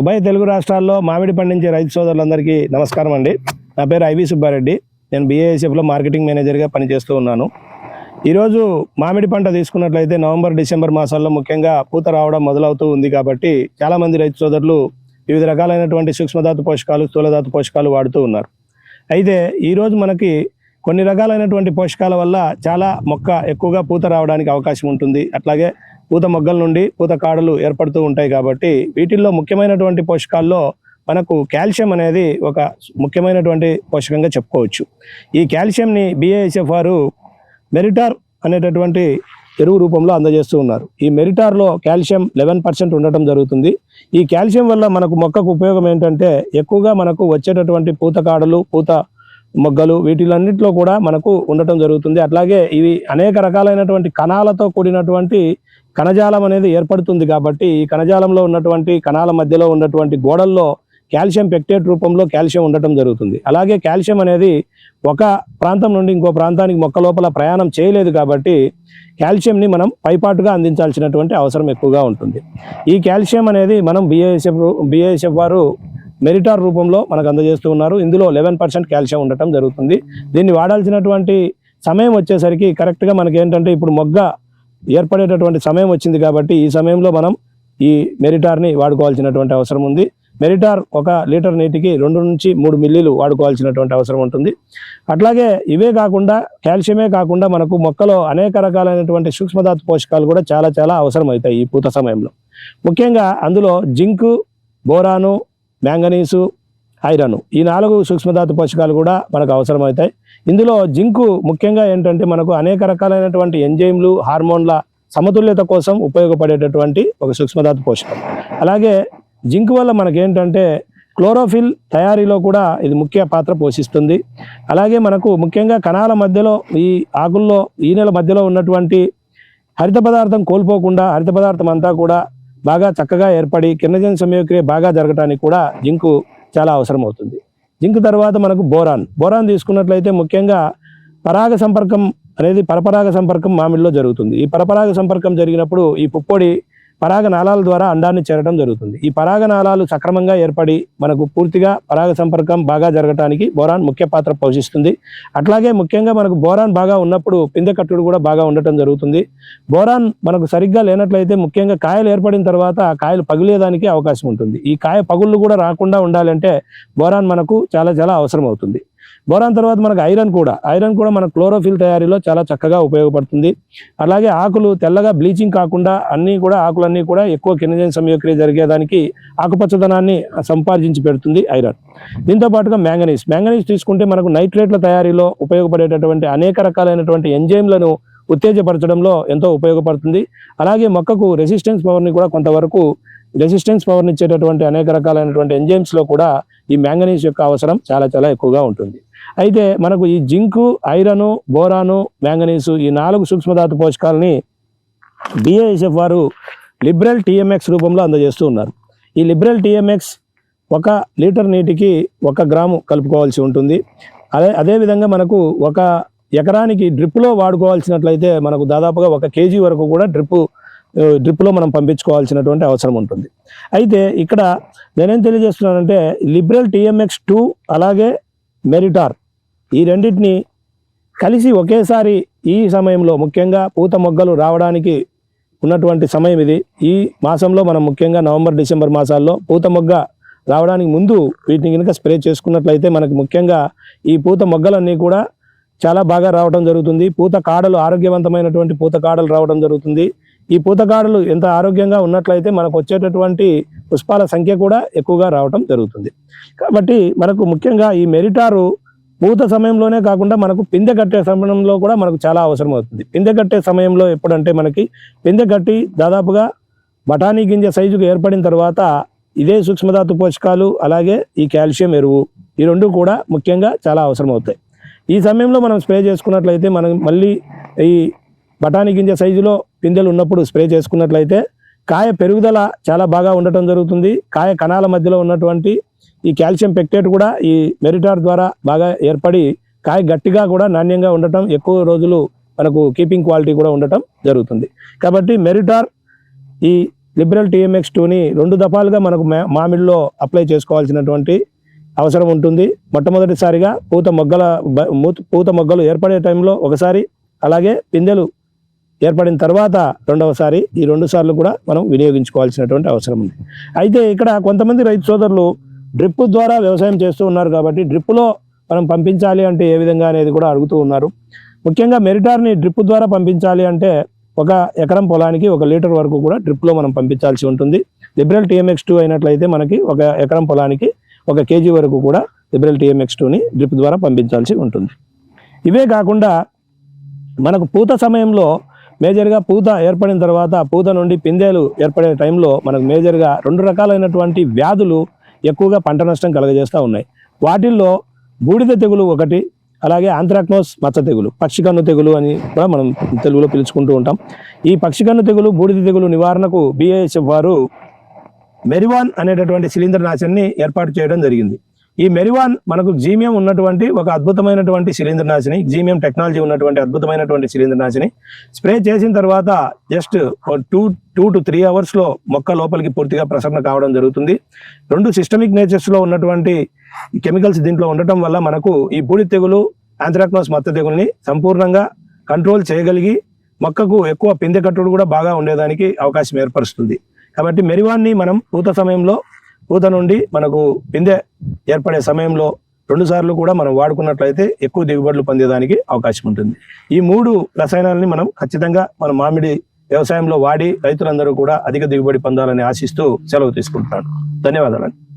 ఉభయ తెలుగు రాష్ట్రాల్లో మామిడి పండించే రైతు సోదరులందరికీ నమస్కారం అండి. నా పేరు ఐవి సుబ్బారెడ్డి. నేను బీఏఎస్ఎఫ్లో మార్కెటింగ్ మేనేజర్గా పనిచేస్తూ ఉన్నాను. ఈరోజు మామిడి పంట తీసుకున్నట్లయితే నవంబర్ డిసెంబర్ మాసాల్లో ముఖ్యంగా పూత రావడం మొదలవుతూ ఉంది కాబట్టి చాలామంది రైతు సోదరులు వివిధ రకాలైనటువంటి సూక్ష్మధాతు పోషకాలు స్థూలధాతు పోషకాలు వాడుతూ ఉన్నారు. అయితే ఈరోజు మనకి కొన్ని రకాలైనటువంటి పోషకాల వల్ల చాలా మొక్క ఎక్కువగా పూత రావడానికి అవకాశం ఉంటుంది. అట్లాగే పూత మొగ్గల నుండి పూత కాడలు ఏర్పడుతూ ఉంటాయి కాబట్టి వీటిల్లో ముఖ్యమైనటువంటి పోషకాల్లో మనకు కాల్షియం అనేది ఒక ముఖ్యమైనటువంటి పోషకంగా చెప్పుకోవచ్చు. ఈ కాల్షియంని బిఏఎస్ఎఫ్ వారు మెరిటార్ అనేటటువంటి ఎరువు రూపంలో అందజేస్తూ ఉన్నారు. ఈ మెరిటార్లో కాల్షియం లెవెన్ పర్సెంట్ ఉండటం జరుగుతుంది. ఈ కాల్షియం వల్ల మనకు మొక్కకు ఉపయోగం ఏంటంటే ఎక్కువగా మనకు వచ్చేటటువంటి పూత కాడలు పూత మొగ్గలు వీటిలన్నింటిలో కూడా మనకు ఉండటం జరుగుతుంది. అట్లాగే ఇవి అనేక రకాలైనటువంటి కణాలతో కూడినటువంటి కణజాలం అనేది ఏర్పడుతుంది కాబట్టి ఈ కణజాలంలో ఉన్నటువంటి కణాల మధ్యలో ఉన్నటువంటి గోడల్లో కాల్షియం పెక్టేట్ రూపంలో కాల్షియం ఉండటం జరుగుతుంది. అలాగే కాల్షియం అనేది ఒక ప్రాంతం నుండి ఇంకో ప్రాంతానికి మొక్క లోపల ప్రయాణం చేయలేదు కాబట్టి కాల్షియంని మనం పైపాటుగా అందించాల్సినటువంటి అవసరం ఎక్కువగా ఉంటుంది. ఈ కాల్షియం అనేది మనం బిఏఎస్ఎఫ్ బిఏఎస్ఎఫ్ వారు మెరిటార్ రూపంలో మనకు అందజేస్తూ ఉన్నారు. ఇందులో లెవెన్ పర్సెంట్ కాల్షియం ఉండటం జరుగుతుంది. దీన్ని వాడాల్సినటువంటి సమయం వచ్చేసరికి కరెక్ట్గా మనకి ఏంటంటే ఇప్పుడు మొగ్గ ఏర్పడేటటువంటి సమయం వచ్చింది కాబట్టి ఈ సమయంలో మనం ఈ మెరిటార్ని వాడుకోవాల్సినటువంటి అవసరం ఉంది. మెరిటార్ ఒక లీటర్ నీటికి రెండు నుంచి మూడు మిల్లీలు వాడుకోవాల్సినటువంటి అవసరం ఉంటుంది. అట్లాగే ఇవే కాకుండా కాల్షియమే కాకుండా మనకు మొక్కలో అనేక రకాలైనటువంటి సూక్ష్మధాతు పోషకాలు కూడా చాలా చాలా అవసరం అవుతాయి ఈ పూత సమయంలో. ముఖ్యంగా అందులో జింకు బోరాను మ్యాంగనీసు ఐరన్ ఈ నాలుగు సూక్ష్మధాతు పోషకాలు కూడా మనకు అవసరమవుతాయి. ఇందులో జింకు ముఖ్యంగా ఏంటంటే మనకు అనేక రకాలైనటువంటి ఎంజైమ్లు హార్మోన్ల సమతుల్యత కోసం ఉపయోగపడేటటువంటి ఒక సూక్ష్మధాతు పోషకం. అలాగే జింక్ వల్ల మనకేంటంటే క్లోరోఫిల్ తయారీలో కూడా ఇది ముఖ్య పాత్ర పోషిస్తుంది. అలాగే మనకు ముఖ్యంగా కణాల మధ్యలో ఈ ఆకుల్లో ఈనెల మధ్యలో ఉన్నటువంటి హరిత పదార్థం కోల్పోకుండా హరిత పదార్థం అంతా కూడా బాగా చక్కగా ఏర్పడి కిన్నజన్ సమయక్రియ బాగా జరగడానికి కూడా జింకు చాలా అవసరం అవుతుంది జింక్ తర్వాత మనకు బోరాన్. బోరాన్ తీసుకున్నట్లయితే ముఖ్యంగా పరాగ సంపర్కం అనేది పరపరాగ సంపర్కం మామిడిలో జరుగుతుంది. ఈ పరపరాగ సంపర్కం జరిగినప్పుడు ఈ పుప్పొడి పరాగ నాళాల ద్వారా అండాన్ని చేరడం జరుగుతుంది. ఈ పరాగ నాళాలు సక్రమంగా ఏర్పడి మనకు పూర్తిగా పరాగ సంపర్కం బాగా జరగటానికి బోరాన్ ముఖ్య పాత్ర పోషిస్తుంది. అట్లాగే ముఖ్యంగా మనకు బోరాన్ బాగా ఉన్నప్పుడు పిందె కట్టుడు కూడా బాగా ఉండటం జరుగుతుంది. బోరాన్ మనకు సరిగ్గా లేనట్లయితే ముఖ్యంగా కాయలు ఏర్పడిన తర్వాత ఆ కాయలు పగిలేదానికి అవకాశం ఉంటుంది. ఈ కాయ పగుళ్ళు కూడా రాకుండా ఉండాలంటే బోరాన్ మనకు చాలా చాలా అవసరం అవుతుంది బోరాన్ తర్వాత మనకు ఐరన్ కూడా. ఐరన్ కూడా మన క్లోరోఫిల్ తయారీలో చాలా చక్కగా ఉపయోగపడుతుంది. అలాగే ఆకులు తెల్లగా బ్లీచింగ్ కాకుండా అన్నీ కూడా ఆకులన్నీ కూడా ఎక్కువ కినజన్ సంయోక్రియ జరిగేదానికి ఆకుపచ్చదనాన్ని సంపాదించి పెడుతుంది ఐరన్. దీంతో పాటుగా మ్యాంగనీస్. మ్యాంగనీస్ తీసుకుంటే మనకు నైట్రేట్ల తయారీలో ఉపయోగపడేటటువంటి అనేక రకాలైనటువంటి ఎంజైమ్లను ఉత్తేజపరచడంలో ఎంతో ఉపయోగపడుతుంది. అలాగే మొక్కకు రెసిస్టెన్స్ పవర్ని కూడా కొంతవరకు రెసిస్టెన్స్ పవర్ని ఇచ్చేటటువంటి అనేక రకాలైనటువంటి ఎంజైమ్స్లో కూడా ఈ మ్యాంగనీస్ యొక్క అవసరం చాలా చాలా ఎక్కువగా ఉంటుంది. అయితే మనకు ఈ జింకు ఐరను బోరాను మ్యాంగనీసు ఈ నాలుగు సూక్ష్మధాతు పోషకాలని బిఏఎస్ఎఫ్ వారు లిబరల్ టీఎంఎక్స్ రూపంలో అందజేస్తూ ఉన్నారు. ఈ లిబరల్ టీఎంఎక్స్ ఒక లీటర్ నీటికి ఒక గ్రాము కలుపుకోవాల్సి ఉంటుంది. అదే అదేవిధంగా మనకు ఒక ఎకరానికి డ్రిప్లో వాడుకోవాల్సినట్లయితే మనకు దాదాపుగా ఒక కేజీ వరకు కూడా డ్రిప్ డ్రిప్లో మనం పంపించుకోవాల్సినటువంటి అవసరం ఉంటుంది. అయితే ఇక్కడ నేనేం తెలియజేస్తున్నానంటే లిబరల్ టీఎంఎక్స్ టూ అలాగే మెరిటార్ ఈ రెండింటిని కలిసి ఒకేసారి ఈ సమయంలో ముఖ్యంగా పూత మొగ్గలు రావడానికి ఉన్నటువంటి సమయం ఇది. ఈ మాసంలో మనం ముఖ్యంగా నవంబర్ డిసెంబర్ మాసాల్లో పూత మొగ్గ రావడానికి ముందు వీటిని కనుక స్ప్రే చేసుకున్నట్లయితే మనకు ముఖ్యంగా ఈ పూత మొగ్గలన్నీ కూడా చాలా బాగా రావడం జరుగుతుంది. పూత కాడలు ఆరోగ్యవంతమైనటువంటి పూత కాడలు రావడం జరుగుతుంది. ఈ పూతకారులు ఎంత ఆరోగ్యంగా ఉన్నట్లయితే మనకు వచ్చేటటువంటి పుష్పాల సంఖ్య కూడా ఎక్కువగా రావటం జరుగుతుంది. కాబట్టి మనకు ముఖ్యంగా ఈ మెరిటారు పూత సమయంలోనే కాకుండా మనకు పిందె కట్టే సమయంలో కూడా మనకు చాలా అవసరం అవుతుంది పిందె కట్టే సమయంలో ఎప్పుడంటే మనకి పిందె కట్టి దాదాపుగా బఠానీ గింజ సైజుకు ఏర్పడిన తర్వాత ఇదే సూక్ష్మధాతు పోషకాలు అలాగే ఈ కాల్షియం ఎరువు ఈ రెండు కూడా ముఖ్యంగా చాలా అవసరం అవుతాయి ఈ సమయంలో మనం స్ప్రే చేసుకున్నట్లయితే మనం మళ్ళీ ఈ బఠానీ గింజ సైజులో పిందెలు ఉన్నప్పుడు స్ప్రే చేసుకున్నట్లయితే కాయ పెరుగుదల చాలా బాగా ఉండటం జరుగుతుంది. కాయ కణాల మధ్యలో ఉన్నటువంటి ఈ కాల్షియం పెక్టేట్ కూడా ఈ మెరిటార్ ద్వారా బాగా ఏర్పడి కాయ గట్టిగా కూడా నాణ్యంగా ఉండటం ఎక్కువ రోజులు మనకు కీపింగ్ క్వాలిటీ కూడా ఉండటం జరుగుతుంది. కాబట్టి మెరిటార్ ఈ లిబరల్ టీఎంఎక్స్ టూని రెండు దఫాలుగా మనకు మా- మామిడిలో అప్లై చేసుకోవాల్సినటువంటి అవసరం ఉంటుంది. మొట్టమొదటిసారిగా పూత మొగ్గల పూత మొగ్గలు ఏర్పడే టైంలో ఒకసారి అలాగే పిందెలు ఏర్పడిన తర్వాత రెండవసారి ఈ రెండు సార్లు కూడా మనం వినియోగించుకోవాల్సినటువంటి అవసరం ఉంది. అయితే ఇక్కడ కొంతమంది రైతు సోదరులు డ్రిప్ ద్వారా వ్యవసాయం చేస్తూ ఉన్నారు కాబట్టి డ్రిప్పులో మనం పంపించాలి అంటే ఏ విధంగా అనేది కూడా అడుగుతూ ఉన్నారు. ముఖ్యంగా మెరిటార్ని డ్రిప్ ద్వారా పంపించాలి అంటే ఒక ఎకరం పొలానికి ఒక లీటర్ వరకు కూడా డ్రిప్లో మనం పంపించాల్సి ఉంటుంది. లిబరల్ టీఎంఎక్స్ టూ అయినట్లయితే మనకి ఒక ఎకరం పొలానికి ఒక కేజీ వరకు కూడా లిబరల్ టీఎంఎక్స్ టూని డ్రిప్ ద్వారా పంపించాల్సి ఉంటుంది. ఇవే కాకుండా మనకు పూత సమయంలో మేజర్గా పూత ఏర్పడిన తర్వాత పూత నుండి పిందెలు ఏర్పడే టైంలో మనకు మేజర్గా రెండు రకాలైనటువంటి వ్యాధులు ఎక్కువగా పంట నష్టం కలగజేస్తూ ఉన్నాయి. వాటిల్లో బూడిద తెగులు ఒకటి అలాగే ఆంథ్రాక్నోస్ మచ్చ తెగులు పక్షికన్ను తెగులు అని కూడా మనం తెలుగులో పిలుచుకుంటూ ఉంటాం. ఈ పక్షికన్ను తెగులు బూడిద తెగులు నివారణకు బిఏఎస్ఎఫ్ వారు మెరివాన్ అనేటటువంటి శిలీంద్ర ఏర్పాటు చేయడం జరిగింది. ఈ మెరివాన్ మనకు జీమియం ఉన్నటువంటి ఒక అద్భుతమైనటువంటి శిలీంద్రనాశిని జీమియం టెక్నాలజీ ఉన్నటువంటి అద్భుతమైనటువంటి శిలీంద్రనాశిని. స్ప్రే చేసిన తర్వాత just two two to three అవర్స్లో మొక్క లోపలికి పూర్తిగా ప్రసరణ కావడం జరుగుతుంది. రెండు సిస్టమిక్ నేచర్స్లో ఉన్నటువంటి కెమికల్స్ దీంట్లో ఉండటం వల్ల మనకు ఈ బూడి తెగులు ఆంథ్రాక్నోస్ మత్త తెగుల్ని సంపూర్ణంగా కంట్రోల్ చేయగలిగి మొక్కకు ఎక్కువ పిందె కట్టుడు కూడా బాగా ఉండేదానికి అవకాశం ఏర్పరుస్తుంది. కాబట్టి మెరివాన్ని మనం పూత సమయంలో పూత నుండి మనకు పిందె ఏర్పడే సమయంలో రెండు సార్లు కూడా మనం వాడుకున్నట్లయితే ఎక్కువ దిగుబడులు పొందేదానికి అవకాశం ఉంటుంది. ఈ మూడు రసాయనాలని మనం ఖచ్చితంగా మన మామిడి వ్యవసాయంలో వాడి రైతులందరూ కూడా అధిక దిగుబడి పొందాలని ఆశిస్తూ సెలవు తీసుకుంటున్నాను. ధన్యవాదాలు